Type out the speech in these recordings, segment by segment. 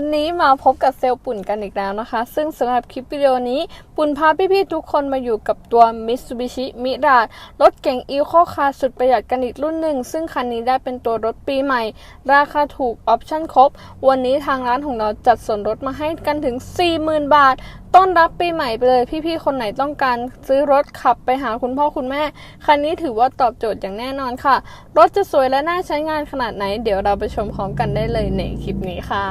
วันนี้มาพบกับเซลล์ปุ่นกันอีกแล้วนะคะ ซึ่งสำหรับคลิปวิดีโอนี้ปุ่นพาพี่ๆทุกคนมาอยู่กับตัว Mitsubishi Mirage รถเก่งอีโคคาร์สุดประหยัดกันอีกรุ่นหนึ่ง ซึ่งคันนี้ได้เป็นตัวรถปีใหม่ ราคาถูกออปชั่นครบ วันนี้ทางร้านของเราจัดส่วนลดมาให้กันถึง 40,000 บาทต้อนรับปีใหม่ไปเลย พี่ๆ คนไหนต้องการซื้อรถขับไปหาคุณพ่อคุณแม่ คันนี้ถือว่าตอบโจทย์อย่างแน่นอนค่ะ รถจะสวยและน่าใช้งานขนาดไหน เดี๋ยวเราไปชมพร้อมกันได้เลยในคลิปนี้ค่ะ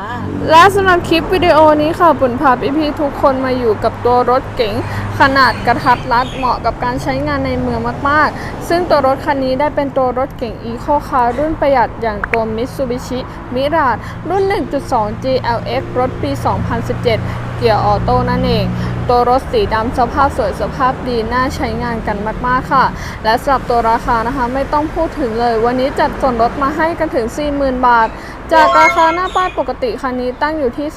และสำหรับคลิปวิดีโอนี้ค่ะปุ่นพาพี่ๆทุกคนมาอยู่กับตัวรถเก๋งขนาดกระทัดรัดเหมาะกับการใช้งานในเมืองมากๆ ซึ่งตัวรถคันนี้ได้เป็นตัวรถเก๋ง Eco Car รุ่นประหยัดอย่างตัว Mitsubishi Mirage รุ่น 1.2 GLX รถปี 2017 เกียร์ออโต้นั่นเอง ตัวรถสีดำสภาพสวยสภาพดีน่าใช้งานกันมากๆค่ะ และสำหรับตัวราคานะคะไม่ต้องพูดถึงเลย วันนี้จัดส่วนลดมาให้กันถึง 40,000 บาท จากราคาหน้าป้ายปกติคันนี้ตั้งอยู่ที่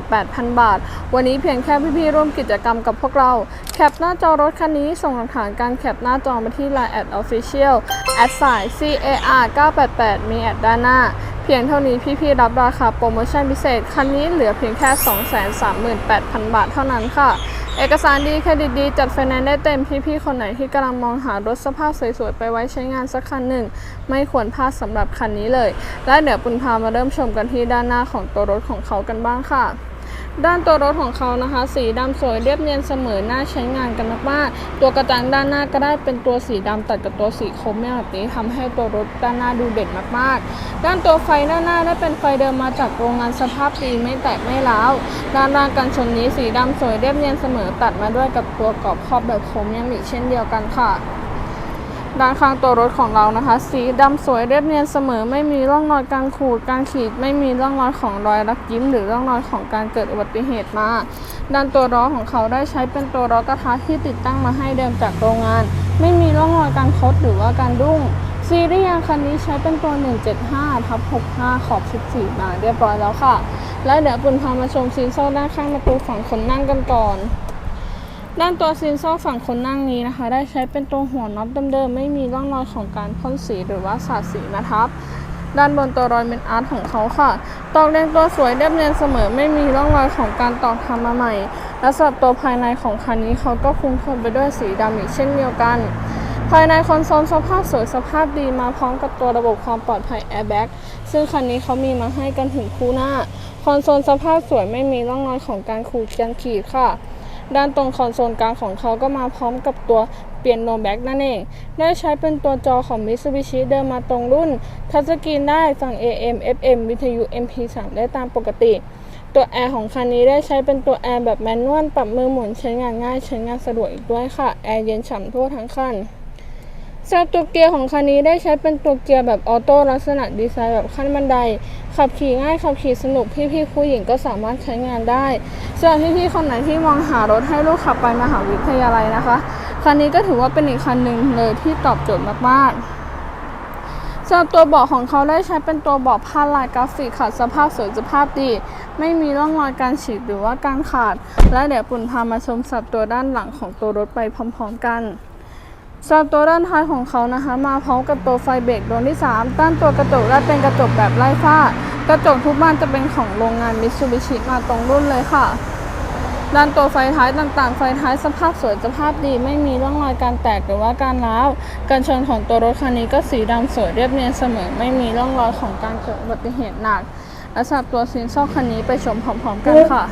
278,000 บาท วันนี้เพียงแค่พี่ๆร่วมกิจกรรมกับพวกเราแคปหน้าจอรถคันนี้ส่งหลักฐานการแคปหน้าจอมาที่ Line at official at s i car 988 มีแอดด้านหน้า พียงเท่านี้พี่ๆรับราคาโปรโมชั่นพิเศษ คันนี้เหลือเพียงแค่ 238,000 บาทเท่านั้นค่ะ เอกสารดีเครดิตดีจัดไฟแนนซ์ได้เต็มพี่ๆ คนไหนที่กำลังมองหารถสภาพสวยๆ ไปไว้ใช้งานสักคันหนึ่ง ไม่ควรพลาดสำหรับคันนี้เลย และเดี๋ยวปุณพามาเริ่มชมกันที่ด้านหน้าของตัวรถของเขากันบ้างค่ะ ด้านตัวรถของเขานะคะ สีดำสวยเรียบเนียนเสมอน่าใช้งานกันมากๆตัวกระจังด้านหน้าก็ได้เป็นตัวสีดำตัดกับตัวสีคมแบบนี้ทำให้ตัวรถด้านหน้าดูเด่นมากๆ ด้านตัวไฟด้านหน้าได้เป็นไฟเดิมมาจากโรงงานสภาพดีไม่แตกไม่ร้าวด้านล่างกันชนนี้สีดำสวยเรียบเนียนเสมอตัดมาด้วยกับตัวกรอบครอบแบบโครเมียมอีกเช่นเดียวกันค่ะ ด้านข้างตัวรถของเรานะคะ สีดำสวยเรียบเนียนเสมอ ไม่มีร่องรอยการขูดการขีด ไม่มีร่องรอยของรอยรักยิ้ม หรือร่องรอยของการเกิดอุบัติเหตุมาด้านตัวล้อของเขาได้ใช้เป็นตัวล้อกระทะที่ติดตั้งมาให้เดิมจากโรงงาน ไม่มีร่องรอยการคดหรือว่าการดุ้งซีรีส์ยางคันนี้ใช้เป็นตัว 175ทับ65 ขอบ 14 มาเรียบร้อยแล้วค่ะ และเดี๋ยวปุณพามาชมซีนโซ่ด้านข้างประตูฝั่งคนนั่งกันก่อน ด้านตัวซินโซ่ฝั่งคนนั่งนี้นะคะ ได้ใช้เป็นตัวหัวน็อตเดิมๆ ไม่มีร่องรอยของการพ่นสีหรือว่าสาดสีมาทับ ด้านบนตัวรอยเมนอาร์ตของเขาค่ะตอกเรียงตัวสวยเรียบเนียนเสมอไม่มีร่องรอยของการตอกทำมาใหม่ และสำหรับตัวภายในของคันนี้เขาก็คุมโทนไปด้วยสีดำอีกเช่นเดียวกัน ภายในคอนโซลสภาพสวยสภาพดีมาพร้อมกับตัวระบบความปลอดภัยแอร์แบ็กซึ่งคันนี้เขามีมาให้กันถึงคู่หน้า คอนโซลสภาพสวยไม่มีร่องรอยของการขูดการขีดค่ะ ด้านตรงคอนโซลกลางของเขาก็มาพร้อมกับตัวเปลี่ยนโนแบ็กนั่นเอง ได้ใช้เป็นตัวจอของ Mitsubishi เดิมมาตรงรุ่น ทัชสกรีนได้สั่ง AM FM วิทยุ MP3 ได้ตามปกติ ตัวแอร์ของคันนี้ได้ใช้เป็นตัวแอร์แบบแมนนวลปรับมือหมุนใช้งานง่ายใช้งานสะดวกอีกด้วยค่ะ แอร์เย็นฉ่ำทั่วทั้งคัน สำหรับตัวเกียร์ของคันนี้ได้ใช้เป็นตัวเกียร์แบบออโต้ลักษณะดีไซน์แบบขั้นบันได ขับขี่ง่ายขับขี่สนุกพี่ๆผู้หญิงก็สามารถใช้งานได้สำหรับพี่ๆคนไหนที่มองหารถให้ลูกขับไปมหาวิทยาลัยนะคะ คันนี้ก็ถือว่าเป็นอีกคันหนึ่งเลยที่ตอบโจทย์มากๆสำหรับตัวเบาะของเขาได้ใช้เป็นตัวเบาะผ้าลายกราฟิกค่ะสภาพสวยสภาพดี ไม่มีร่องรอยการฉีกหรือว่าการขาด และเดี๋ยวปุ่นพามาชมสับตัวด้านหลังของตัวรถไปพร้อม ๆ กัน สำหรับตัวด้านท้ายของเขานะคะ มาพร้อมกับตัวไฟเบรกดวงที่3ด้านตัวกระจกได้เป็นกระจกแบบไร้ฝ้ากระจกทุกบานจะเป็นของโรงงานมิตซูบิชิมาตรงรุ่นเลยค่ะ ด้านตัวไฟท้ายต่างๆ ไฟท้ายสภาพสวยสภาพดี ไม่มีร่องรอยการแตกหรือว่าการร้าวกันชนของตัวรถคันนี้ก็สีดำสวยเรียบเนียนเสมอ ไม่มีร่องรอยของการเกิดอุบัติเหตุหนักและสำหรับตัวซีนซอกคันนี้ไปชมพร้อมๆกันค่ะ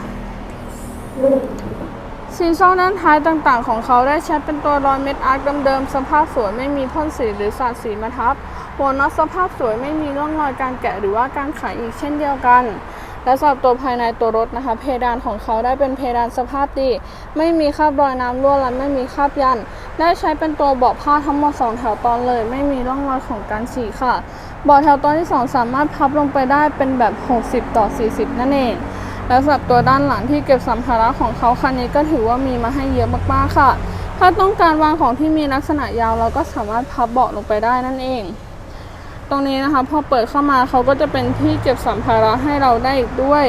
ซีนโซ่ด้านท้ายต่างๆ ของเขาได้ใช้เป็นตัวรอยเม็ดอาร์คเดิมๆสภาพสวยไม่มีพ่นสีหรือสาดสีมาทับหัวน็อตสภาพสวยไม่มีร่องรอยการแกะหรือว่าการไขอีกเช่นเดียวกัน และสำหรับตัวภายในตัวรถนะคะ เพดานของเขาได้เป็นเพดานสภาพดี ไม่มีคราบรอยน้ำรั่วและไม่มีคราบยัน ได้ใช้เป็นตัวเบาะผ้าทั้งหมดสองแถวตอนเลย ไม่มีร่องรอยของการฉีกค่ะเบาะแถวตอนที่สองสามารถพับลงไปได้เป็นแบบ 60 ต่อ 40 นั่นเอง และสำหรับตัวด้านหลังที่เก็บสัมภาระของเขาคันนี้ก็ถือว่ามีมาให้เยอะมากๆค่ะ ถ้าต้องการวางของที่มีลักษณะยาว เราก็สามารถพับเบาะลงไปได้นั่นเอง ตรงนี้นะคะพอเปิดเข้ามาเขาก็จะเป็นที่เก็บสัมภาระให้เราได้อีกด้วย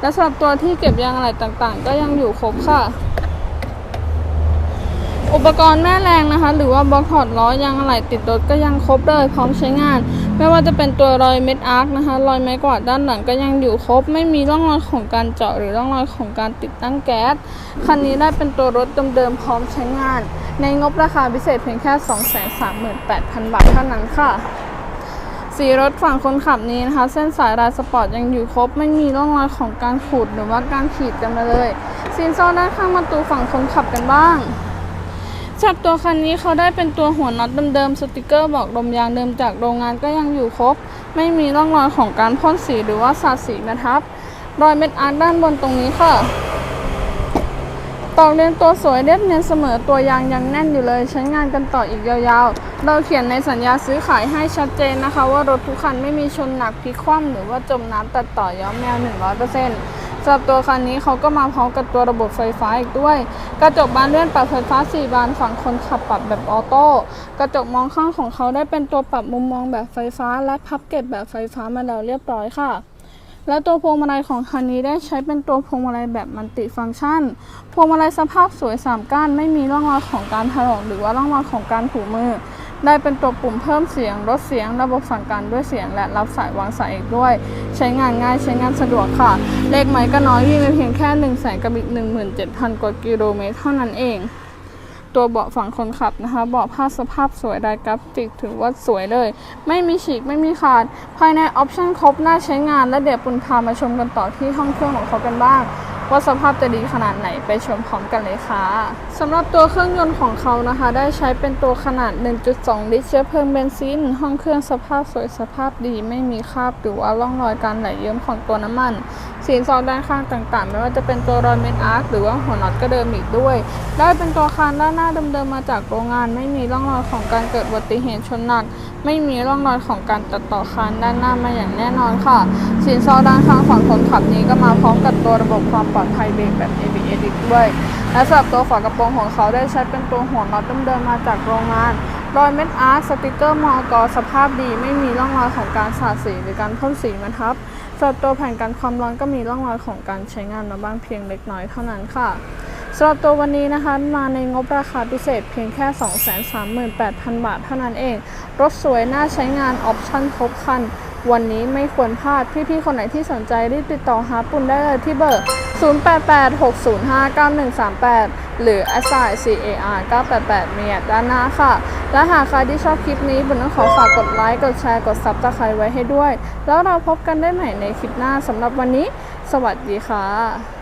และสำหรับตัวที่เก็บยางอะไรต่างๆ ก็ยังอยู่ครบค่ะอุปกรณ์แม่แรงนะคะ หรือว่าบล็อกถอดล้อยางอะไหล่ติดรถก็ยังครบเลยพร้อมใช้งาน ไม่ว่าจะเป็นตัวรอยเม็ดอาร์คนะคะ รอยไม้กวาดด้านหลังก็ยังอยู่ครบ ไม่มีร่องรอยของการเจาะหรือร่องรอยของการติดตั้งแก๊ส คันนี้ได้เป็นตัวรถเดิมๆพร้อมใช้งาน ในงบราคาพิเศษเพียงแค่ 238,000 บาทเท่านั้นค่ะ สีรถฝั่งคนขับนี้นะคะ เส้นสายลายสปอร์ตยังอยู่ครบ ไม่มีร่องรอยของการขูดหรือว่าการขีดกันมาเลยซีนโซ่ด้านข้างประตูฝั่งคนขับกันบ้าง จับตัวคันนี้เขาได้เป็นตัวหัวน็อตเดิมๆสติกเกอร์บอกลมยางเดิมจากโรงงานก็ยังอยู่ครบ ไม่มีร่องรอยของการพ่นสีหรือว่าสาดสีมาทับ รอยเม็ดอาร์ตด้านบนตรงนี้ค่ะตอกเรียนตัวสวยเรียบเนียนเสมอตัวยางยังแน่นอยู่เลย ใช้งานกันต่ออีกยาวๆ เราเขียนในสัญญาซื้อขายให้ชัดเจนนะคะ ว่ารถทุกคันไม่มีชนหนักพลิกคว่ำหรือว่าจมน้ำตัดต่อย้อมแมว 100% สำหรับตัวคันนี้เขาก็มาพร้อมกับตัวระบบไฟฟ้าอีกด้วย กระจกบานเลื่อนปรับไฟฟ้า 4 บานฝั่งคนขับปรับแบบออโต้กระจกมองข้างของเขาได้เป็นตัวปรับมุมมองแบบไฟฟ้า และพับเก็บแบบไฟฟ้ามาแล้วเรียบร้อยค่ะและตัวพวงมาลัยของคันนี้ได้ใช้เป็นตัวพวงมาลัยแบบมัลติฟังก์ชัน พวงมาลัยสภาพสวย 3 ก้าน ไม่มีร่องรอยของการถลอกหรือว่าร่องรอยของการถูมือ ได้เป็นตัวปุ่มเพิ่มเสียงลดเสียง ระบบสั่งการด้วยเสียง และรับสายวางสายอีกด้วย ใช้งานง่ายใช้งานสะดวกค่ะ เลขไม้ก็น้อยวิ่งไปเพียงแค่1นึ่งแสนกับอีก17,000 กว่ากิโลเมตรเท่านั้นเอง ตัวเบาะฝั่งคนขับนะคะเบาะผ้าสภาพสวยได้กราฟิกถือว่าสวยเลย ไม่มีฉีกไม่มีขาด ภายในออปชั่นครบน่าใช้งานและเดี๋ยวปุณพามาชมกันต่อที่ห้องเครื่องของเขากันบ้าง ว่าสภาพจะดีขนาดไหนไปชมพร้อมกันเลยค่ะสำหรับตัวเครื่องยนต์ของเขานะคะ ได้ใช้เป็นตัวขนาด 1.2 ลิตรเชื้อเพลิงเบนซิน ห้องเครื่องสภาพสวยสภาพดี ไม่มีคราบหรือว่าร่องรอยการไหลเยิ้มของตัวน้ำมัน สีซองด้านข้างต่างๆ ไม่ว่าจะเป็นตัวรอยเม็ดอาร์คหรือว่าหัวน็อตก็เดิมอีกด้วย ได้เป็นตัวคานด้านหน้าเดิมๆมาจากโรงงาน ไม่มีร่องรอยของการเกิดอุบัติเหตุชนหนัก ไม่มีร่องรอยของการตัดต่อคานด้านหน้ามาอย่างแน่นอนค่ะ สินซอด้านข้างฝั่งคนขับนี้ก็มาพร้อมกับตัวระบบความปลอดภัยเบรกแบบ ABS อีกด้วย และสำหรับตัวฝากระโปรงของเขาได้ใช้เป็นตัวหัวน็อตเดิมๆมาจากโรงงานรอยเม็ดอาร์คสติกเกอร์มอกสภาพดี ไม่มีร่องรอยของการสาดสีหรือการพ่นสีมาทับสำหรับตัวแผ่นกันความร้อนก็มีร่องรอยของการใช้งานมาบ้างเพียงเล็กน้อยเท่านั้นค่ะำหรับตัววันนี้นะคะมาในงบราคาพิเศษเพียงแค่ 238,000 บาทเท่านั้นเอง รถสวยน่าใช้งานออปชั่นครบคัน วันนี้ไม่ควรพลาด พี่ ๆ คนไหนที่สนใจรีบติดต่อหาปุ่นได้เลยที่เบอร์ 0886059138 หรือ a s s i CAR 988เมียด้านหน้าค่ะ และหากใครที่ชอบคลิปนี้บุญต้องขอฝากกดไลค์ กดแชร์ กดซับสไครต์ไว้ให้ด้วย แล้วเราพบกันได้ใหม่ในคลิปหน้าสำหรับวันนี้ สวัสดีค่ะ